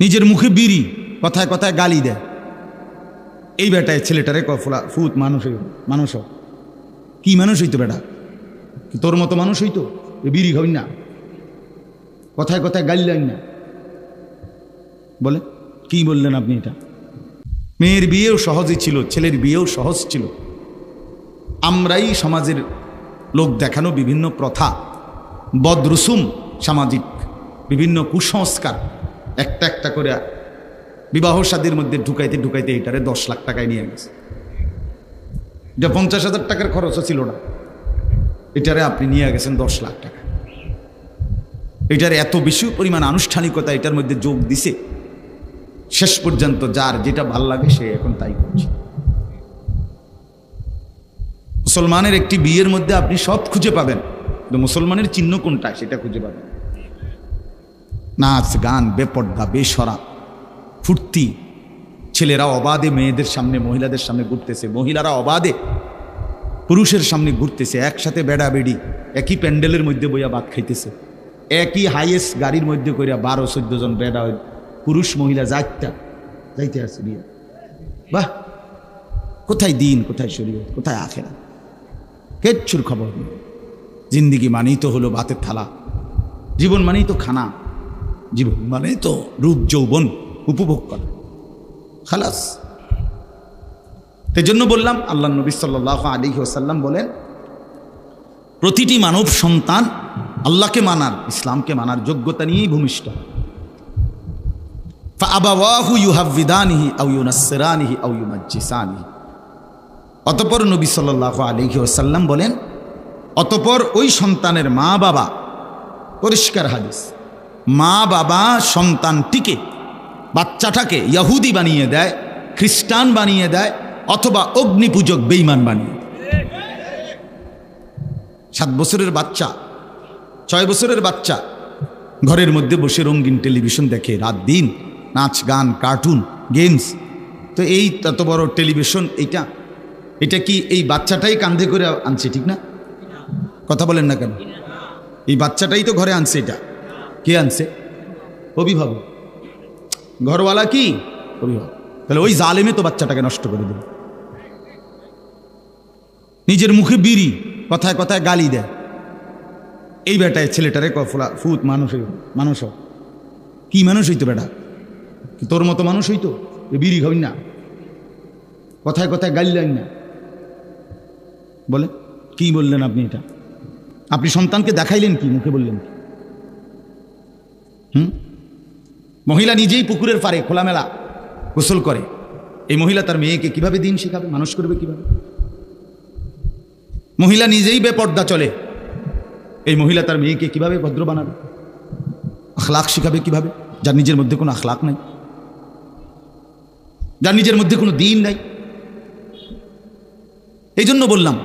নিজের মুখে বিড়ি, কথায় কথায় গালি দেয়। এই বেটায় ছেলেটারে কফলা ফুত মানুষ মানুষ। কি মানুষ হইতো বেটা? তোর মতো মানুষ হইতো? বিড়ি হই না? কথায় কথায় গাইলেন না। বলে, কি বললেন আপনি এটা? মেয়ের বিয়েও সহজই ছিল, ছেলের বিয়েও সহজ ছিল। আমরাই সমাজের লোক দেখানো বিভিন্ন প্রথা, বদরসুম সামাজিক বিভিন্ন কুসংস্কার একটা একটা করে বিবাহ সাদীর মধ্যে ঢুকাইতে ঢুকাইতে এটারে দশ লাখ টাকায় নিয়ে গেছে। এটা পঞ্চাশ হাজার টাকার খরচও ছিল না। এটারে আপনি নিয়ে গেছেন দশ লাখ টাকা। এটার এত বেশি পরিমাণ আনুষ্ঠানিকতা এটার মধ্যে যোগ দিছে, শেষ পর্যন্ত যার যেটা ভালো লাগে সে এখন তাই করছে। মুসলমানের একটি বিয়ের মধ্যে আপনি সব খুঁজে পাবেন। মুসলমানের চিহ্ন কোনটা সেটা খুঁজে পাবেন নাচ, গান, বেপর্দা, বেসরা, ফুর্তি। ছেলেরা অবাধে, মেয়েদের সামনে, মহিলাদের সামনে ঘুরতেছে। মহিলারা অবাধে, পুরুষের সামনে ঘুরতেছে। একসাথে বেড়া বেড়ি একই প্যান্ডেলের মধ্যে বইয়া ভাত খাইতেছে। একই হাইয়েস্ট গাড়ির মধ্যে করিয়া বারো, চোদ্দ জন বেড়া পুরুষ, মহিলা যাইতা যাইতে আছে বিয়ে। বাহ! কোথায় দিন, কোথায় শরীর কোথায় আখেরা কেচ্ছুর খবর নেই। জিন্দিগি মানেই তো হলো ভাতের থালা। জীবন মানেই তো খানা। জীবন মানেই তো রূপ যৌবন উপভোগ করা। খালাস। জন্য বললাম, আল্লাহ নবী সাল্লাহ আলী ওসাল্লাম বলেন, প্রতিটি মানব সন্তান আল্লাহকে মানার, ইসলামকে মানার যোগ্যতা নিয়েই ভূমিষ্ঠ। আবাহু ইউহাবিদানিহি আউ ইউনাসরানিহি আউ ইউমাজ্জিসানিহি। অতপর নবী সাল্লাহ আলহি ওসাল্লাম বলেন, অতপর ওই সন্তানের মা বাবা পরিষ্কার হাদিস। মা বাবা সন্তানটিকে, বাচ্চাটাকে ইয়াহুদি বানিয়ে দেয়, খ্রিস্টান বানিয়ে দেয়, অথবা অগ্নিপূজক বেইমান বানিয়ে সাত বছরের বাচ্চা, ছয় বছরের বাচ্চা, ঘরের মধ্যে বসে রঙিন টেলিভিশন দেখে, রাত দিন নাচ, গান, কার্টুন, গেমস। তো এই তত বড় টেলিভিশন, এইটা, এটা কি এই বাচ্চাটাই কান্ধে করে আনছে, ঠিক না? কথা বলেন না কেন? এই বাচ্চাটাই তো ঘরে আনছে এটা। কে আনছে? অভিভাবক। ঘরওয়ালা কি? অভিভাবক। তাহলে ওই জালেমে তো বাচ্চাটাকে নষ্ট করে দেবে। নিজের মুখে বিড়ি, কথায় কথায় গালি দেয়। এই বেটায় ছেলেটারে কফলা ফুত মানুষ মানুষ। কি মানুষ হইতো বেটা? তোর মতো মানুষ হইতো? বিড়ি হই না। কথায় কথায় গাইলেন না। বলে, কি বললেন আপনি এটা? আপনি সন্তানকে দেখাইলেন কি? মুখে বললেন কি? হুম? মহিলা নিজেই পুকুরের পারে খোলামেলা গোসল করে। এই মহিলা তার মেয়েকে কীভাবে দিন শেখাবে? মানুষ করবে কীভাবে? মহিলা নিজেই বেপর্দা চলে। এই মহিলা তার মেয়েকে কীভাবে ভদ্র বানাবে? আখলাক শিখাবে কীভাবে? যার নিজের মধ্যে কোনো আখলাক নাই। যার নিজের মধ্যে কোনো দিন নাই। এই জন্য বললাম